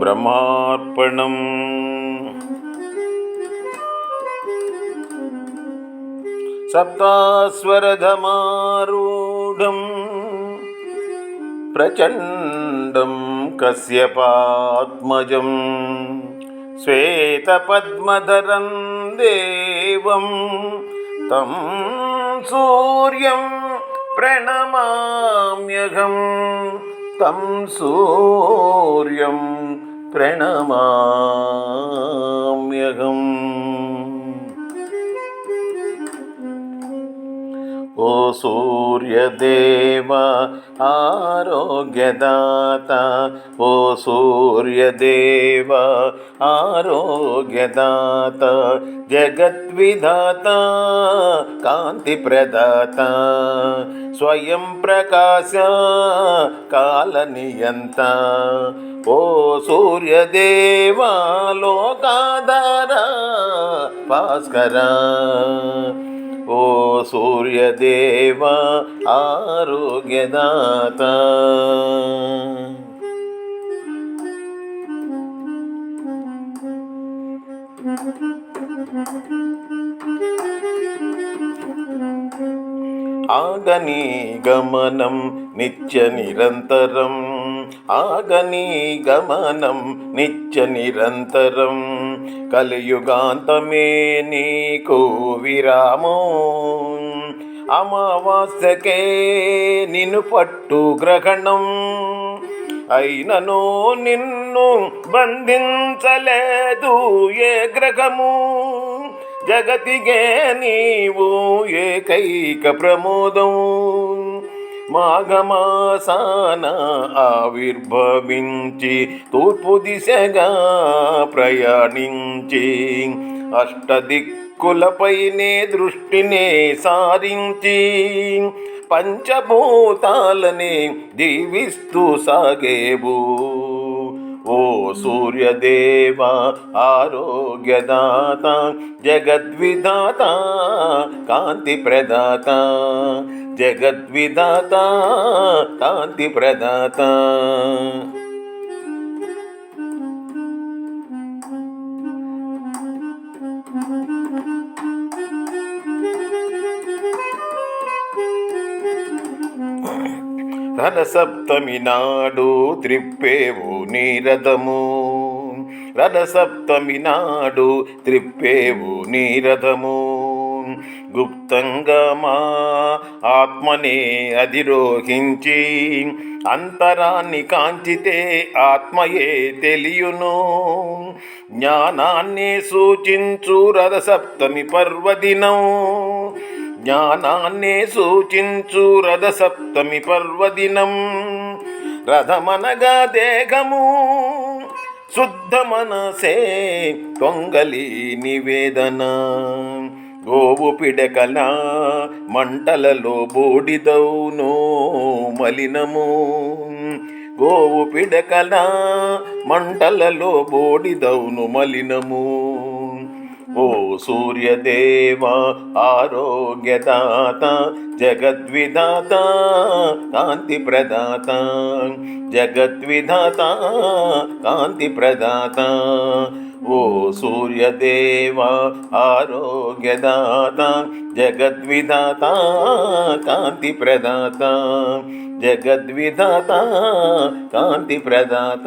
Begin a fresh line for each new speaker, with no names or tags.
பிரம்மார்ப்பணம் सप्तास्वरधमारूढम् प्रचण्डं कस्यपात्मजं श्वेतपद्मधरं देवं तं सूर्यं प्रणमाम्यघं तं सूर्यं ప్రణమామ్యహం. ఓ సూర్యదేవ ఆరోగ్యదాత. ఓ సూర్యదేవ ఆరోగ్యదాత. జగద్విధాత కాంతి ప్రదాత స్వయం ప్రకాశ కాలనియంత. ఓ సూర్యదేవ లోకాధార భాస్కర. ఓ సూర్యదేవ ఆరోగ్యదాత. ఆగని గమనం నిత్య నిరంతరం ఆగనీ గమనం నిత్య నిరంతరం. కలియుగాంతమే నీకు విరామో. అమావాస్యకే నిన్ను పట్టు గ్రహణం. అయినను నిన్ను బంధించలేదు ఏ గ్రహము. జగతిగే నీవు ఏకైక ప్రమోదం. మాఘమాసాన ఆవిర్భవించి తూర్పు దిశగా ప్రయాణించి అష్టదిక్కులపైనే దృష్టినే సారించి పంచభూతాలని దీవిస్తూ సాగేబూ ఓ సూర్యదేవ ఆరోగ్యదాత జగద్విధాత కాంతి ప్రదాత జగద్విధాత ధన సప్తమి నాడు త్రిప్పేవు నీరథము రథసప్తమి నాడు త్రిప్పేవు నీరథము గుప్తంగా మా ఆత్మనే అధిరోహించి అంతరాన్ని కాంచితే ఆత్మయే తెలియును. జ్ఞానాన్ని సూచించు రథసప్తమి పర్వదినం. జ్ఞానాన్నే సూచించు రథ సప్తమి పర్వదినం. రథమనగా దేహము శుద్ధ మనసే తొంగలి నివేదన. గోవు పిడకల మంటలలో బోడిదౌను మలినము. గోవు పిడకల మంటలలో బోడిదౌను మలినము. ఓ సూర్యదేవ ఆరోగ్యదాత జగద్విధాత కాంతి ప్రదాత జగద్విధాత కాంతి ప్రదాత ఓ సూర్యదేవ ఆరోగ్యదాత జగద్విధాత కాంతి ప్రదాత జగద్విధాత కాంతి ప్రదాత